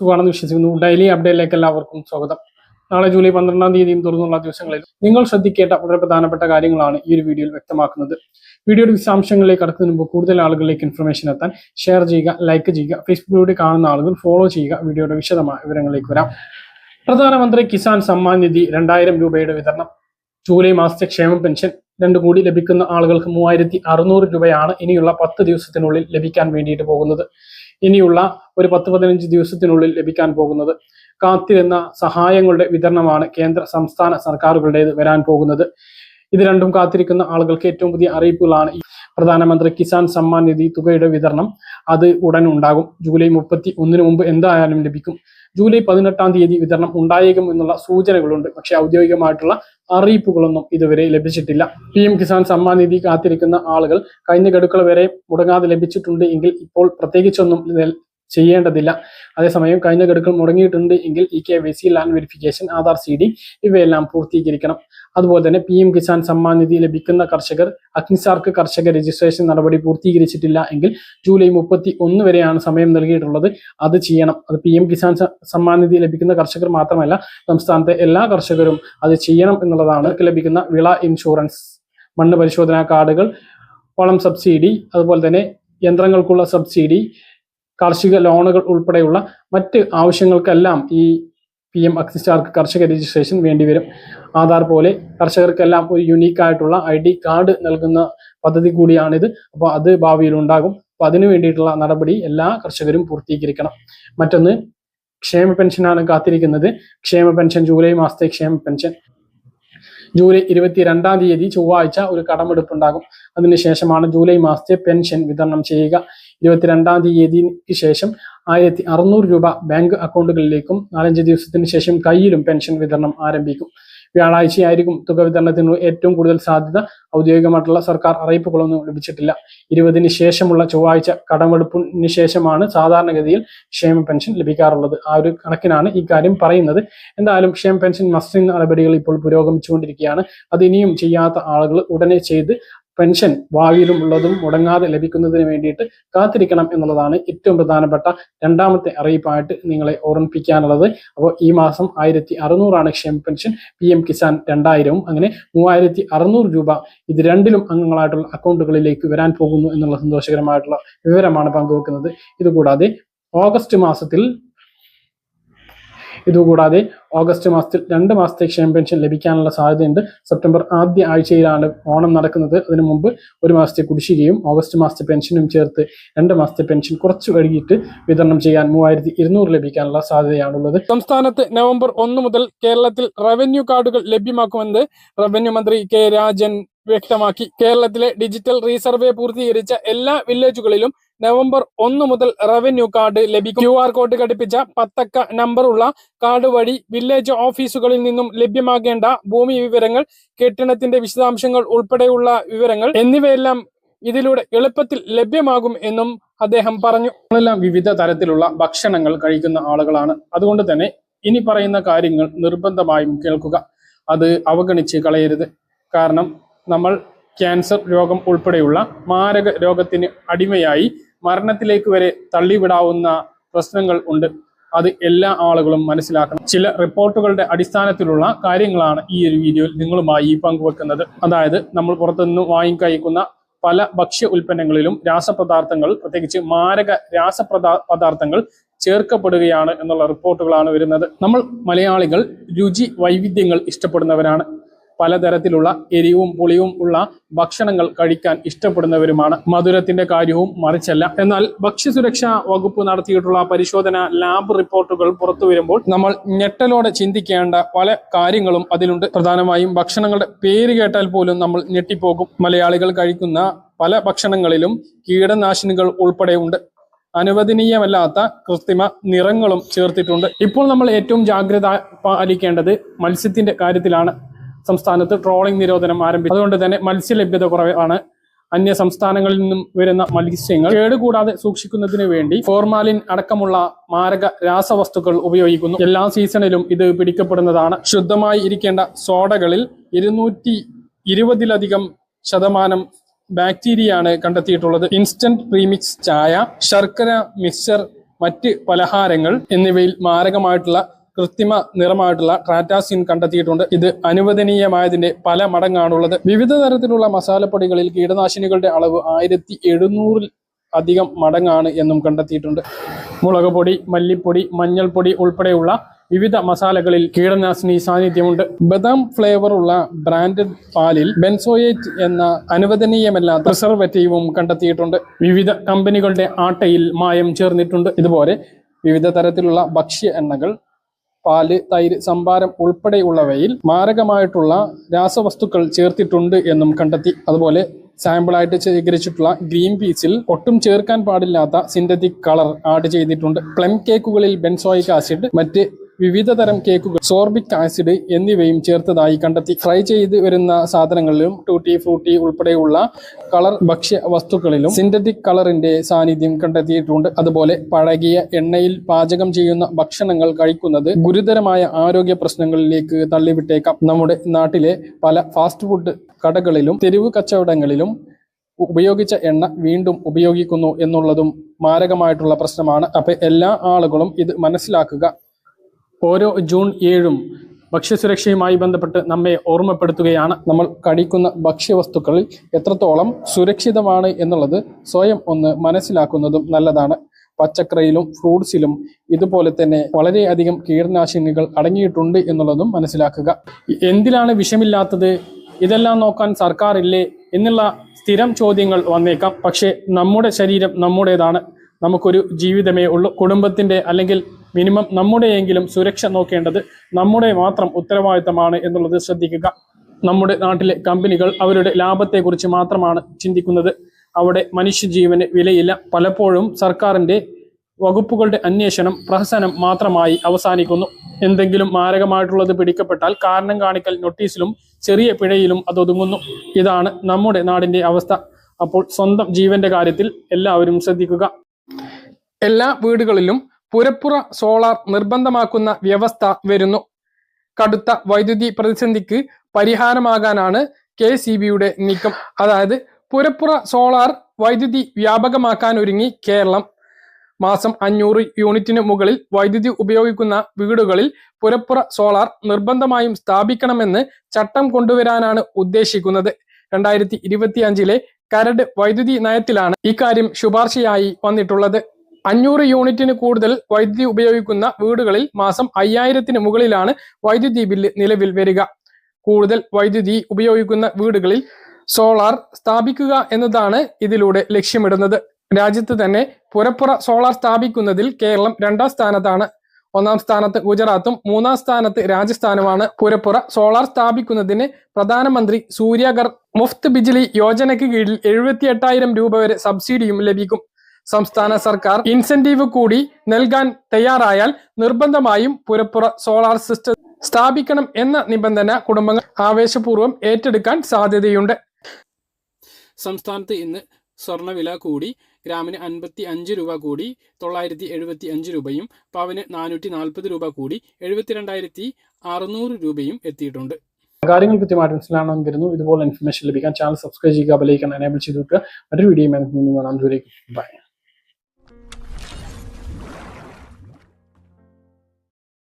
സുഖമാണെന്ന് വിശ്വസിക്കുന്നു. ഡെയിലി അപ്ഡേറ്റിലേക്ക് എല്ലാവർക്കും സ്വാഗതം. നാളെ ജൂലൈ പന്ത്രണ്ടാം തീയതിയും തുടർന്നുള്ള ദിവസങ്ങളിൽ നിങ്ങൾ ശ്രദ്ധിക്കേണ്ട വളരെ പ്രധാനപ്പെട്ട കാര്യങ്ങളാണ് ഈ ഒരു വീഡിയോയിൽ വ്യക്തമാക്കുന്നത്. വീഡിയോയുടെ വിശദാംശങ്ങളിലേക്ക് കടക്കുന്നതിന് മുമ്പ് കൂടുതൽ ആളുകളിലേക്ക് ഇൻഫർമേഷൻ എത്താൻ ഷെയർ ചെയ്യുക ലൈക്ക് ചെയ്യുക ഫേസ്ബുക്കിലൂടെ കാണുന്ന ആളുകൾ ഫോളോ ചെയ്യുക വീഡിയോയുടെ വിശദമായ വിവരങ്ങളിലേക്ക് വരാം. പ്രധാനമന്ത്രി കിസാൻ സമ്മാൻ നിധി രണ്ടായിരം രൂപയുടെ വിതരണം. ജൂലൈ മാസത്തെ ക്ഷേമ പെൻഷൻ രണ്ടു കോടി ലഭിക്കുന്ന ആളുകൾക്ക് മൂവായിരത്തി അറുന്നൂറ് രൂപയാണ് ഇനിയുള്ള പത്ത് ദിവസത്തിനുള്ളിൽ ലഭിക്കാൻ വേണ്ടിയിട്ട് പോകുന്നത്. ഇനിയുള്ള ഒരു പത്ത് പതിനഞ്ച് ദിവസത്തിനുള്ളിൽ ലഭിക്കാൻ പോകുന്നത്. കാത്തിരുന്ന സഹായങ്ങളുടെ വിതരണമാണ് കേന്ദ്ര സംസ്ഥാന സർക്കാരുകളുടേത് വരാൻ പോകുന്നത്. ഇത് രണ്ടും കാത്തിരിക്കുന്ന ആളുകൾക്ക് ഏറ്റവും പുതിയ അറിയിപ്പുകളാണ് പ്രധാനമന്ത്രി കിസാൻ സമ്മാൻ നിധി തുകയുടെ വിതരണം. അത് ഉടൻ ഉണ്ടാകും. ജൂലൈ മുപ്പത്തി ഒന്നിന് മുമ്പ് എന്തായാലും ലഭിക്കും. ജൂലൈ പതിനെട്ടാം തീയതി വിതരണം ഉണ്ടായേക്കും എന്നുള്ള സൂചനകളുണ്ട്. പക്ഷേ ഔദ്യോഗികമായിട്ടുള്ള അറിയിപ്പുകളൊന്നും ഇതുവരെ ലഭിച്ചിട്ടില്ല. പി എം കിസാൻ സമ്മാൻ നിധി കാത്തിരിക്കുന്ന ആളുകൾ കഴിഞ്ഞ ഗഡുക്കൾ വരെ മുടങ്ങാതെ ലഭിച്ചിട്ടുണ്ട് എങ്കിൽ ഇപ്പോൾ പ്രത്യേകിച്ചൊന്നും ചെയ്യേണ്ടതില്ല. അതേസമയം കഴിഞ്ഞ ഗഡുക്കൾ മുടങ്ങിയിട്ടുണ്ട് എങ്കിൽ E K Y C land verification Aadhaar C D ഇവയെല്ലാം പൂർത്തീകരിക്കണം. അതുപോലെ തന്നെ പി എം കിസാൻ സമ്മാൻ നിധി ലഭിക്കുന്ന കർഷകർ അഗ്നിസാർക്ക് കർഷക രജിസ്ട്രേഷൻ നടപടി പൂർത്തീകരിച്ചിട്ടില്ല എങ്കിൽ ജൂലൈ മുപ്പത്തി ഒന്ന് വരെയാണ് സമയം നൽകിയിട്ടുള്ളത്. അത് ചെയ്യണം. അത് പി എം കിസാൻ സമ്മാൻ നിധി ലഭിക്കുന്ന കർഷകർ മാത്രമല്ല സംസ്ഥാനത്തെ എല്ലാ കർഷകരും അത് ചെയ്യണം എന്നുള്ളതാണ് ലഭിക്കുന്ന വിള ഇൻഷുറൻസ്. മണ്ണ് പരിശോധനാ കാർഡുകൾ വളം സബ്സിഡി അതുപോലെ തന്നെ യന്ത്രങ്ങൾക്കുള്ള സബ്സിഡി കാർഷിക ലോണുകൾ ഉൾപ്പെടെയുള്ള മറ്റ് ആവശ്യങ്ങൾക്കെല്ലാം ഈ പി എം അക്സിസ്റ്റാർക്ക് കർഷക രജിസ്ട്രേഷൻ വേണ്ടിവരും. ആധാർ പോലെ കർഷകർക്കെല്ലാം ഒരു യുണീക്ക് ആയിട്ടുള്ള ഐ ഡി കാർഡ് നൽകുന്ന പദ്ധതി കൂടിയാണിത്. അപ്പോൾ അത് ഭാവിയിൽ ഉണ്ടാകും. അപ്പോൾ അതിനു വേണ്ടിയിട്ടുള്ള നടപടി എല്ലാ കർഷകരും പൂർത്തീകരിക്കണം. മറ്റൊന്ന് ക്ഷേമ പെൻഷനാണ് കാത്തിരിക്കുന്നത്. ക്ഷേമ പെൻഷൻ ജൂലൈ മാസത്തെ ക്ഷേമ പെൻഷൻ. ജൂലൈ ഇരുപത്തിരണ്ടാം തീയതി ചൊവ്വാഴ്ച ഒരു കടമെടുപ്പുണ്ടാകും. അതിനുശേഷമാണ് ജൂലൈ മാസത്തെ പെൻഷൻ വിതരണം ചെയ്യുക. ഇരുപത്തിരണ്ടാം തീയതിക്ക് ശേഷം ആയിരത്തി അറുന്നൂറ് രൂപ ബാങ്ക് അക്കൗണ്ടുകളിലേക്കും നാലഞ്ച് ദിവസത്തിന് ശേഷം കയ്യിലും പെൻഷൻ വിതരണം ആരംഭിക്കും. വ്യാഴാഴ്ചയായിരിക്കും തുക വിതരണത്തിന് ഏറ്റവും കൂടുതൽ സാധ്യത. ഔദ്യോഗികമായിട്ടുള്ള സർക്കാർ അറിയിപ്പുകളൊന്നും ലഭിച്ചിട്ടില്ല. ഇരുപതിന് ശേഷമുള്ള ചൊവ്വാഴ്ച കടമെടുപ്പിന് ശേഷമാണ് സാധാരണഗതിയിൽ ക്ഷേമ പെൻഷൻ ലഭിക്കാറുള്ളത്. ആ ഒരു കണക്കിനാണ് ഈ കാര്യം പറയുന്നത്. എന്തായാലും ക്ഷേമ പെൻഷൻ മസ്റ്റിംഗ് നടപടികൾ ഇപ്പോൾ പുരോഗമിച്ചുകൊണ്ടിരിക്കുകയാണ്. അത് ഇനിയും ചെയ്യാത്ത ആളുകൾ ഉടനെ ചെയ്ത് പെൻഷൻ ഭാവിയിലും ഉള്ളതും മുടങ്ങാതെ ലഭിക്കുന്നതിന് വേണ്ടിയിട്ട് കാത്തിരിക്കണം എന്നുള്ളതാണ് ഏറ്റവും പ്രധാനപ്പെട്ട രണ്ടാമത്തെ അറിയിപ്പായിട്ട് നിങ്ങളെ ഓർമ്മിപ്പിക്കാനുള്ളത്. അപ്പോൾ ഈ മാസം ആയിരത്തി അറുന്നൂറാണ് ക്ഷേമ പെൻഷൻ പി എം കിസാൻ രണ്ടായിരവും. അങ്ങനെ മൂവായിരത്തി അറുന്നൂറ് രൂപ ഇത് രണ്ടിലും അംഗങ്ങളായിട്ടുള്ള അക്കൗണ്ടുകളിലേക്ക് വരാൻ പോകുന്നു എന്നുള്ള സന്തോഷകരമായിട്ടുള്ള വിവരമാണ് പങ്കുവെക്കുന്നത്. ഇതുകൂടാതെ ഓഗസ്റ്റ് മാസത്തിൽ ഇതുകൂടാതെ ഓഗസ്റ്റ് മാസത്തിൽ രണ്ട് മാസത്തെ ക്ഷേമ പെൻഷൻ ലഭിക്കാനുള്ള സാധ്യതയുണ്ട്. സെപ്റ്റംബർ ആദ്യ ആഴ്ചയിലാണ് ഓണം നടക്കുന്നത്. അതിനു മുമ്പ് ഒരു മാസത്തെ കുടിശ്ശികയും ഓഗസ്റ്റ് മാസത്തെ പെൻഷനും ചേർത്ത് രണ്ട് മാസത്തെ പെൻഷൻ കുറച്ച് വൈകിട്ട് വിതരണം ചെയ്യാൻ മൂവായിരത്തി ഇരുന്നൂറ് ലഭിക്കാനുള്ള സാധ്യതയാണുള്ളത്. സംസ്ഥാനത്ത് നവംബർ ഒന്ന് മുതൽ കേരളത്തിൽ റവന്യൂ കാർഡുകൾ ലഭ്യമാക്കുമെന്ന് റവന്യൂ മന്ത്രി കെ രാജൻ വ്യക്തമാക്കി. കേരളത്തിലെ ഡിജിറ്റൽ റീസർവേ പൂർത്തീകരിച്ച എല്ലാ വില്ലേജുകളിലും നവംബർ ഒന്ന് മുതൽ റവന്യൂ കാർഡ് ലഭിക്കും. ക്യു ആർ കോഡ് ഘടിപ്പിച്ച പത്തക്ക നമ്പറുള്ള കാർഡ് വഴി വില്ലേജ് ഓഫീസുകളിൽ നിന്നും ലഭ്യമാകേണ്ട ഭൂമി വിവരങ്ങൾ കെട്ടിടത്തിന്റെ വിശദാംശങ്ങൾ ഉൾപ്പെടെയുള്ള വിവരങ്ങൾ എന്നിവയെല്ലാം ഇതിലൂടെ എളുപ്പത്തിൽ ലഭ്യമാകും എന്നും അദ്ദേഹം പറഞ്ഞു. നമ്മളെല്ലാം വിവിധ തരത്തിലുള്ള ഭക്ഷണങ്ങൾ കഴിക്കുന്ന ആളുകളാണ്. അതുകൊണ്ട് തന്നെ ഇനി പറയുന്ന കാര്യങ്ങൾ നിർബന്ധമായും കേൾക്കുക. അത് അവഗണിച്ച് കളയരുത്. കാരണം നമ്മൾ ക്യാൻസർ രോഗം ഉൾപ്പെടെയുള്ള മാരക രോഗത്തിന് അടിമയായി മരണത്തിലേക്ക് വരെ തള്ളിവിടാവുന്ന പ്രശ്നങ്ങൾ ഉണ്ട്. അത് എല്ലാ ആളുകളും മനസ്സിലാക്കണം. ചില റിപ്പോർട്ടുകളുടെ അടിസ്ഥാനത്തിലുള്ള കാര്യങ്ങളാണ് ഈ ഒരു വീഡിയോയിൽ നിങ്ങളുമായി പങ്കുവെക്കുന്നത്. അതായത് നമ്മൾ പുറത്തുനിന്ന് വാങ്ങിക്കഴിക്കുന്ന പല ഭക്ഷ്യ ഉൽപ്പന്നങ്ങളിലും രാസപദാർത്ഥങ്ങൾ പ്രത്യേകിച്ച് മാരക രാസപദാർത്ഥങ്ങൾ പദാർത്ഥങ്ങൾ ചേർക്കപ്പെടുകയാണ് എന്നുള്ള റിപ്പോർട്ടുകളാണ് വരുന്നത്. നമ്മൾ മലയാളികൾ രുചി വൈവിധ്യങ്ങൾ ഇഷ്ടപ്പെടുന്നവരാണ്. പലതരത്തിലുള്ള എരിവും പുളിയും ഉള്ള ഭക്ഷണങ്ങൾ കഴിക്കാൻ ഇഷ്ടപ്പെടുന്നവരുമാണ്. മധുരത്തിന്റെ കാര്യവും മറിച്ചല്ല. എന്നാൽ ഭക്ഷ്യസുരക്ഷാ വകുപ്പ് നടത്തിയിട്ടുള്ള പരിശോധന ലാബ് റിപ്പോർട്ടുകൾ പുറത്തു വരുമ്പോൾ നമ്മൾ ഞെട്ടലോടെ ചിന്തിക്കേണ്ട പല കാര്യങ്ങളും അതിലുണ്ട്. പ്രധാനമായും ഭക്ഷണങ്ങളുടെ പേര് കേട്ടാൽ പോലും നമ്മൾ ഞെട്ടിപ്പോകും. മലയാളികൾ കഴിക്കുന്ന പല ഭക്ഷണങ്ങളിലും കീടനാശിനികൾ ഉൾപ്പെടെ ഉണ്ട്. അനുവദനീയമല്ലാത്ത കൃത്രിമ നിറങ്ങളും ചേർത്തിട്ടുണ്ട്. ഇപ്പോൾ നമ്മൾ ഏറ്റവും ജാഗ്രത പാലിക്കേണ്ടത് മത്സ്യത്തിന്റെ കാര്യത്തിലാണ്. സംസ്ഥാനത്ത് ട്രോളിംഗ് നിരോധനം ആരംഭിച്ചു. അതുകൊണ്ട് തന്നെ മത്സ്യലഭ്യത കുറവാണ്. അന്യ സംസ്ഥാനങ്ങളിൽ നിന്നും വരുന്ന മത്സ്യങ്ങൾ കേടുകൂടാതെ സൂക്ഷിക്കുന്നതിന് വേണ്ടി ഫോർമാലിൻ അടക്കമുള്ള മാരക രാസവസ്തുക്കൾ ഉപയോഗിക്കുന്നു. എല്ലാ സീസണിലും ഇത് പിടിക്കപ്പെടുന്നതാണ്. ശുദ്ധമായി ഇരിക്കേണ്ട സോഡകളിൽ ഇരുന്നൂറ്റി ഇരുപതിലധികം ശതമാനം ബാക്ടീരിയയാണ് കണ്ടെത്തിയിട്ടുള്ളത്. ഇൻസ്റ്റന്റ് പ്രീമിക്സ് ചായ ശർക്കര മിക്സർ മറ്റ് പലഹാരങ്ങൾ എന്നിവയിൽ മാരകമായിട്ടുള്ള കൃത്രിമ നിറമായിട്ടുള്ള ട്രാറ്റാസിൻ കണ്ടെത്തിയിട്ടുണ്ട്. ഇത് അനുവദനീയമായതിന്റെ പല മടങ്ങാണുള്ളത്. വിവിധ തരത്തിലുള്ള മസാലപ്പൊടികളിൽ കീടനാശിനികളുടെ അളവ് ആയിരത്തി എഴുന്നൂറിൽ അധികം മടങ്ങാണ് എന്നും കണ്ടെത്തിയിട്ടുണ്ട്. മുളക് പൊടി മല്ലിപ്പൊടി മഞ്ഞൾപ്പൊടി ഉൾപ്പെടെയുള്ള വിവിധ മസാലകളിൽ കീടനാശിനി സാന്നിധ്യമുണ്ട്. ബദാം ഫ്ലേവർ ഉള്ള ബ്രാൻഡഡ് പാലിൽ ബെൻസോയേറ്റ് എന്ന അനുവദനീയമല്ലാത്ത പ്രിസർവേറ്റീവും കണ്ടെത്തിയിട്ടുണ്ട്. വിവിധ കമ്പനികളുടെ ആട്ടയിൽ മായം ചേർന്നിട്ടുണ്ട്. ഇതുപോലെ വിവിധ തരത്തിലുള്ള ഭക്ഷ്യ എണ്ണകൾ പാൽ തൈര് സംഭാരം ഉൾപ്പെടെയുള്ളവയിൽ മാരകമായിട്ടുള്ള രാസവസ്തുക്കൾ ചേർത്തിട്ടുണ്ട് എന്നും കണ്ടെത്തി. അതുപോലെ സാമ്പിളായിട്ട് ശേഖരിച്ചിട്ടുള്ള ഗ്രീൻ പീസിൽ ഒട്ടും ചേർക്കാൻ പാടില്ലാത്ത സിന്തറ്റിക് കളർ ആഡ് ചെയ്തിട്ടുണ്ട്. പ്ലം കേക്കുകളിൽ ബെൻസോയിക് ആസിഡ് മറ്റ് വിവിധ തരം കേക്കുകൾ സോർബിക് ആസിഡ് എന്നിവയും ചേർത്തതായി കണ്ടെത്തി. ഫ്രൈ ചെയ്ത് വരുന്ന സാധനങ്ങളിലും ടൂട്ടി ഫ്രൂട്ടി ഉൾപ്പെടെയുള്ള കളർ ഭക്ഷ്യ വസ്തുക്കളിലും സിന്തറ്റിക് കളറിന്റെ സാന്നിധ്യം കണ്ടെത്തിയിട്ടുണ്ട്. അതുപോലെ പഴകിയ എണ്ണയിൽ പാചകം ചെയ്യുന്ന ഭക്ഷണങ്ങൾ കഴിക്കുന്നത് ഗുരുതരമായ ആരോഗ്യ പ്രശ്നങ്ങളിലേക്ക് തള്ളിവിട്ടേക്കാം. നമ്മുടെ നാട്ടിലെ പല ഫാസ്റ്റ് ഫുഡ് കടകളിലും തെരുവ് കച്ചവടങ്ങളിലും ഉപയോഗിച്ച എണ്ണ വീണ്ടും ഉപയോഗിക്കുന്നു എന്നുള്ളതും മാരകമായിട്ടുള്ള പ്രശ്നമാണ്. അപ്പൊ എല്ലാ ആളുകളും ഇത് മനസ്സിലാക്കുക ഓരോ ജൂൺ ഏഴും ഭക്ഷ്യസുരക്ഷയുമായി ബന്ധപ്പെട്ട് നമ്മെ ഓർമ്മപ്പെടുത്തുകയാണ് നമ്മൾ കഴിക്കുന്ന ഭക്ഷ്യവസ്തുക്കളിൽ എത്രത്തോളം സുരക്ഷിതമാണ് എന്നുള്ളത് സ്വയം ഒന്ന് മനസ്സിലാക്കുന്നതും നല്ലതാണ്. പച്ചക്കറിയിലും ഫ്രൂട്ട്സിലും ഇതുപോലെ തന്നെ വളരെയധികം കീടനാശിനികൾ അടങ്ങിയിട്ടുണ്ട് എന്നുള്ളതും മനസ്സിലാക്കുക. എന്തിനാണ് വിഷമില്ലാത്തത്? ഇതെല്ലാം നോക്കാൻ സർക്കാരില്ലേ എന്നുള്ള സ്ഥിരം ചോദ്യങ്ങൾ വന്നേക്കാം. പക്ഷേ നമ്മുടെ ശരീരം നമ്മുടേതാണ്. നമുക്കൊരു ജീവിതമേ ഉള്ളൂ. കുടുംബത്തിന്റെ അല്ലെങ്കിൽ മിനിമം നമ്മുടെയെങ്കിലും സുരക്ഷ നോക്കേണ്ടത് നമ്മുടെ മാത്രം ഉത്തരവാദിത്തമാണ് എന്നുള്ളത് ശ്രദ്ധിക്കുക. നമ്മുടെ നാട്ടിലെ കമ്പനികൾ അവരുടെ ലാഭത്തെക്കുറിച്ച് മാത്രമാണ് ചിന്തിക്കുന്നത്. അവിടെ മനുഷ്യജീവന് വിലയില്ല. പലപ്പോഴും സർക്കാരിന്റെ വകുപ്പുകളുടെ അന്വേഷണം പ്രഹസനം മാത്രമായി അവസാനിക്കുന്നു. എന്തെങ്കിലും മാരകമായിട്ടുള്ളത് പിടിക്കപ്പെട്ടാൽ കാരണം കാണിക്കൽ നോട്ടീസിലും ചെറിയ പിഴയിലും അത് ഒതുങ്ങുന്നു ഇതാണ് നമ്മുടെ നാടിന്റെ അവസ്ഥ. അപ്പോൾ സ്വന്തം ജീവന്റെ കാര്യത്തിൽ എല്ലാവരും ശ്രദ്ധിക്കുക. എല്ലാ വീടുകളിലും പുരപ്പുറ സോളാർ നിർബന്ധമാക്കുന്ന വ്യവസ്ഥ വരുന്നു. കടുത്ത വൈദ്യുതി പ്രതിസന്ധിക്ക് പരിഹാരമാകാനാണ് കെ സി ബിയുടെ നീക്കം. അതായത് പുരപ്പുറ സോളാർ വൈദ്യുതി വ്യാപകമാക്കാൻ ഒരുങ്ങി കേരളം. മാസം അഞ്ഞൂറ് യൂണിറ്റിന് മുകളിൽ വൈദ്യുതി ഉപയോഗിക്കുന്ന വീടുകളിൽ പുരപ്പുറ സോളാർ നിർബന്ധമായും സ്ഥാപിക്കണമെന്ന് ചട്ടം കൊണ്ടുവരാനാണ് ഉദ്ദേശിക്കുന്നത്. രണ്ടായിരത്തി ഇരുപത്തി അഞ്ചിലെ കരട് വൈദ്യുതി നയത്തിലാണ് ഇക്കാര്യം ശുപാർശയായി വന്നിട്ടുള്ളത്. അഞ്ഞൂറ് യൂണിറ്റിന് കൂടുതൽ വൈദ്യുതി ഉപയോഗിക്കുന്ന വീടുകളിൽ മാസം അയ്യായിരത്തിന് മുകളിലാണ് വൈദ്യുതി ബില്ല് നിലവിൽ വരിക. കൂടുതൽ വൈദ്യുതി ഉപയോഗിക്കുന്ന വീടുകളിൽ സോളാർ സ്ഥാപിക്കുക എന്നതാണ് ഇതിലൂടെ ലക്ഷ്യമിടുന്നത്. രാജ്യത്ത് തന്നെ പുരപ്പുറ സോളാർ സ്ഥാപിക്കുന്നതിൽ കേരളം രണ്ടാം സ്ഥാനത്താണ്. ഒന്നാം സ്ഥാനത്ത് ഗുജറാത്തും മൂന്നാം സ്ഥാനത്ത് രാജസ്ഥാനുമാണ്. പുരപ്പുറ സോളാർ സ്ഥാപിക്കുന്നതിന് പ്രധാനമന്ത്രി സൂര്യഗർ മുഫ്ത് ബിജ്ലി യോജനയ്ക്ക് കീഴിൽ എഴുപത്തി രൂപ വരെ സബ്സിഡിയും ലഭിക്കും. സംസ്ഥാന സർക്കാർ ഇൻസെന്റീവ് കൂടി നൽകാൻ തയ്യാറായാൽ നിർബന്ധമായും പുരപ്പുറ സോളാർ സിസ്റ്റം സ്ഥാപിക്കണം എന്ന നിബന്ധന കുടുംബങ്ങൾ ആവേശപൂർവം ഏറ്റെടുക്കാൻ സാധ്യതയുണ്ട്. സംസ്ഥാനത്ത് ഇന്ന് സ്വർണവില കൂടി ഗ്രാമിന് അൻപത്തി അഞ്ച് രൂപ കൂടി തൊള്ളായിരത്തി എഴുപത്തി അഞ്ച് രൂപയും പവന് നാനൂറ്റി നാൽപ്പത് രൂപ കൂടി എഴുപത്തിരണ്ടായിരത്തി അറുന്നൂറ് രൂപയും എത്തിയിട്ടുണ്ട്. കാര്യങ്ങൾ കൃത്യമായിട്ട് മനസ്സിലാണെന്ന് വരുന്നു ഇതുപോലെ ഇൻഫർമേഷൻ ലഭിക്കാൻ ചാനൽ സബ്സ്ക്രൈബ് ചെയ്യുക ബെലൈക്കൺ എനേബിൾ ചെയ്ത് വെക്കുക. മറ്റൊരു വീഡിയോ കാണാം. ബൈ